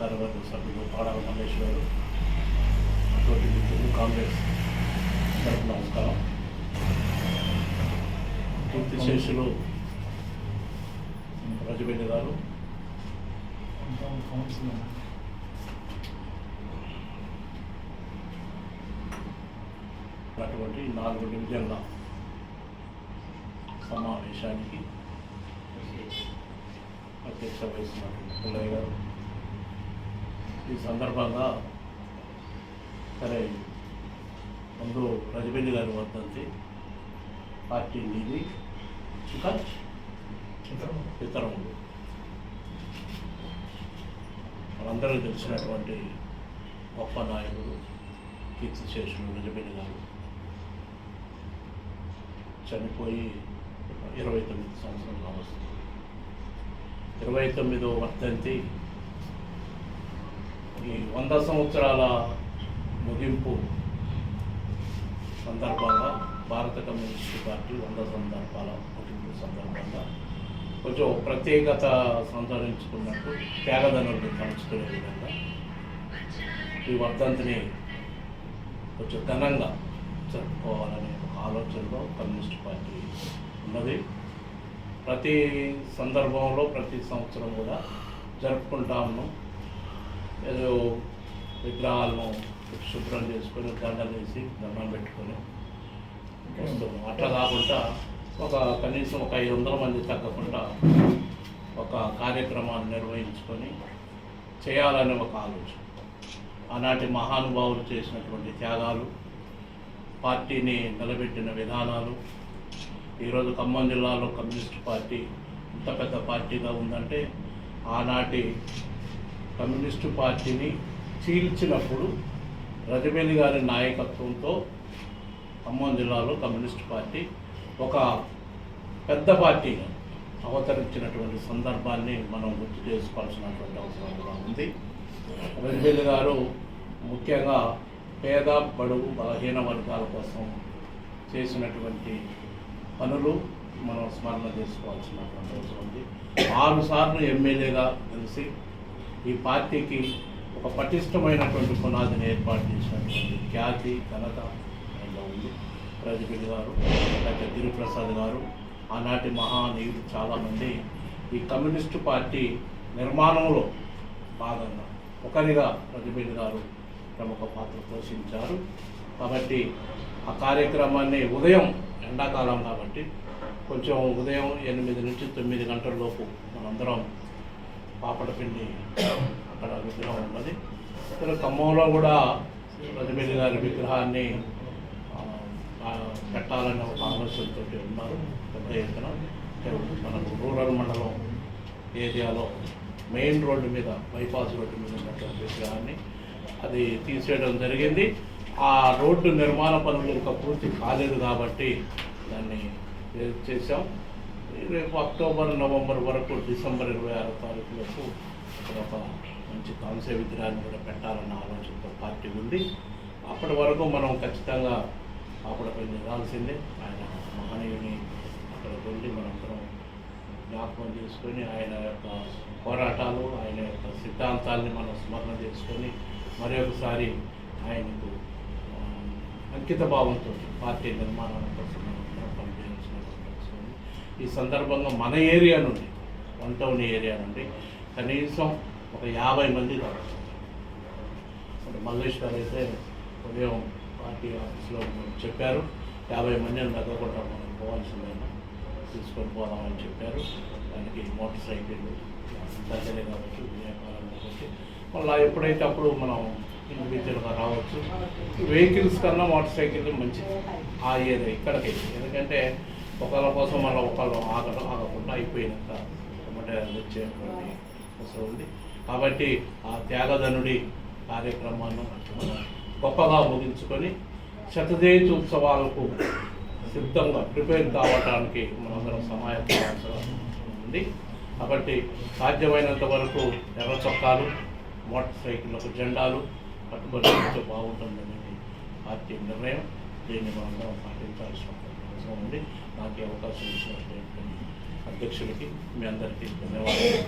కార్యవర్గ సభ్యులు పాడాల మల్లేష్ గారు అటువంటి మిత్రులు కాంగ్రెస్ తరఫున నమస్కారం. పూర్తి శేషులు రజబెల్లి గారు. అటువంటి నాలుగు డివిజన్ల సమావేశానికి అధ్యక్ష వహిస్తున్నటువంటి పుల్లయ్య గారు. ఈ సందర్భంగా సరే ముందు రజబెల్లి గారి వర్ధంతి పార్టీ నీది చికచ్ ఇతరములు మనందరూ తెలిసినటువంటి గొప్ప నాయకుడు కీర్తిశేషుడు రజబెల్లి గారు. చనిపోయి ఇరవై తొమ్మిది సంవత్సరాలు కావస్తుంది. ఇరవై తొమ్మిదో వర్ధంతి ఈ వంద సంవత్సరాల ముగింపు సందర్భంగా భారత కమ్యూనిస్ట్ పార్టీ వంద సందర్భాల ముగింపు సందర్భంగా కొంచెం ప్రత్యేకత సంతరించుకున్నట్టు త్యాగదనుడిని తలుచుకునే విధంగా ఈ వర్ధంతిని కొంచెం ఘనంగా జరుపుకోవాలనే ఒక ఆలోచనలో కమ్యూనిస్ట్ పార్టీ ఉన్నది. ప్రతి సందర్భంలో ప్రతి సంవత్సరం కూడా జరుపుకుంటా ఉన్నాం. ఏదో విగ్రహాలను శుభ్రం చేసుకొని దండలు వేసి దండం పెట్టుకొని వస్తాము అట్లా కాకుండా ఒక కనీసం ఒక ఐదు వందల మంది తగ్గకుండా ఒక కార్యక్రమాన్ని నిర్వహించుకొని చేయాలనే ఒక ఆలోచన. ఆనాటి మహానుభావులు చేసినటువంటి త్యాగాలు పార్టీని నిలబెట్టిన విధానాలు ఈరోజు ఖమ్మం జిల్లాలో కమ్యూనిస్ట్ పార్టీ ఇంత పెద్ద పార్టీగా ఉందంటే ఆనాటి కమ్యూనిస్టు పార్టీని చీల్చినప్పుడు రజబెల్లి గారి నాయకత్వంతో ఖమ్మం జిల్లాలో కమ్యూనిస్ట్ పార్టీ ఒక పెద్ద పార్టీగా అవతరించినటువంటి సందర్భాన్ని మనం గుర్తు చేసుకోవాల్సినటువంటి అవసరం కూడా ఉంది. రజబెల్లి గారు ముఖ్యంగా పేద బడుగు బలహీన వర్గాల కోసం చేసినటువంటి పనులు మనం స్మరణ చేసుకోవాల్సినటువంటి అవసరం ఉంది. ఆరుసార్లు ఎమ్మెల్యేగా కలిసి ఈ పార్టీకి ఒక పటిష్టమైనటువంటి పునాదిని ఏర్పాటు చేసినటువంటి ఖ్యాతి ఘనత ఆయనలో ఉంది. రాజగిరి గారు డాక్టర్ గిరిప్రసాద్ గారు ఆనాటి మహానీయులు చాలామంది ఈ కమ్యూనిస్టు పార్టీ నిర్మాణంలో భాగంగా ఒకరిగా రజబీల్ గారు ప్రముఖ పాత్ర పోషించారు. కాబట్టి ఆ కార్యక్రమాన్ని ఉదయం ఎండాకాలం కాబట్టి కొంచెం ఉదయం ఎనిమిది నుంచి తొమ్మిది గంటల లోపు మనందరం పాపడపిండి అక్కడ విగ్రహం ఉన్నది. ఇక్కడ ఖమ్మంలో కూడా రజబెల్లి గారి విగ్రహాన్ని పెట్టాలనే ఒక ఆలోచనతో ఉన్నారు. పెద్ద ఎత్తున మనకు రూరల్ మండలం ఏరియాలో మెయిన్ రోడ్డు మీద బైపాస్ రోడ్డు మీద ఉన్నటువంటి విగ్రహాన్ని అది తీసేయడం జరిగింది. ఆ రోడ్డు నిర్మాణ పనులు ఇంకా పూర్తి కాలేదు కాబట్టి దాన్ని చేసాం రేపు అక్టోబర్ నవంబర్ వరకు డిసెంబర్ ఇరవై ఆరో తారీఖులకు అక్కడ ఒక మంచి కాంస్య విగ్రహాన్ని కూడా పెట్టాలన్న ఆలోచనతో పార్టీ ఉంది. అప్పటి వరకు మనం ఖచ్చితంగా అప్పటిపై నిరాల్సిందే ఆయన మహనీయుని అక్కడ వెళ్ళి మనందరం జ్ఞాపకం చేసుకొని ఆయన యొక్క పోరాటాలు ఆయన యొక్క సిద్ధాంతాల్ని మనం స్మరణ చేసుకొని మరి ఒకసారి ఆయనకు అంకిత భావంతో పార్టీ నిర్మాణం కోసం మనం అందరం పనిచేయాల్సినటువంటి అవసరం ఉంది. ఈ సందర్భంగా మన ఏరియా నుండి వన్ టౌన్ ఏరియా నుండి కనీసం ఒక యాభై మంది రావచ్చు. అంటే మల్లేష్ అయితే ఉదయం పార్టీ ఆఫీస్లో చెప్పారు యాభై మందిని తగ్గకుండా మనం పోవాల్సిందైనా? తీసుకొని పోదామని చెప్పారు. దానికి మోటార్ సైకిల్ దగ్గరే కాబట్టి విజయకాలం కాబట్టి మళ్ళీ ఎప్పుడైతే అప్పుడు మనం ఇండివిజువల్గా రావచ్చు వెహికల్స్ కన్నా మోటార్ సైకిల్ మంచిది. ఆ ఏరియా ఇక్కడికి ఎందుకంటే ఒకళ్ళ కోసం మళ్ళీ ఒకళ్ళు ఆగడం ఆగకుండా అయిపోయినాక వెంబడే వచ్చేటువంటి అవసరం ఉంది. కాబట్టి ఆ త్యాగధనుడి కార్యక్రమాన్ని మనం గొప్పగా ముగించుకొని శతజయంతి ఉత్సవాలకు సిద్ధంగా ప్రిపేర్ కావడానికి మనందరం సమాయత్తం ఉంది. కాబట్టి సాధ్యమైనంత వరకు ఎర్ర చొక్కాలు మోటార్ సైకిళ్ళకు జెండాలు పట్టుబడి బాగుంటుందనేది పార్టీ నిర్ణయం. దీన్ని మనందరం పాటించాల్సిన అవకాశం ఉంది నాకు ఈ అవకాశం ఇచ్చినటువంటి అధ్యక్షుడికి మీ అందరికీ ధన్యవాదాలు.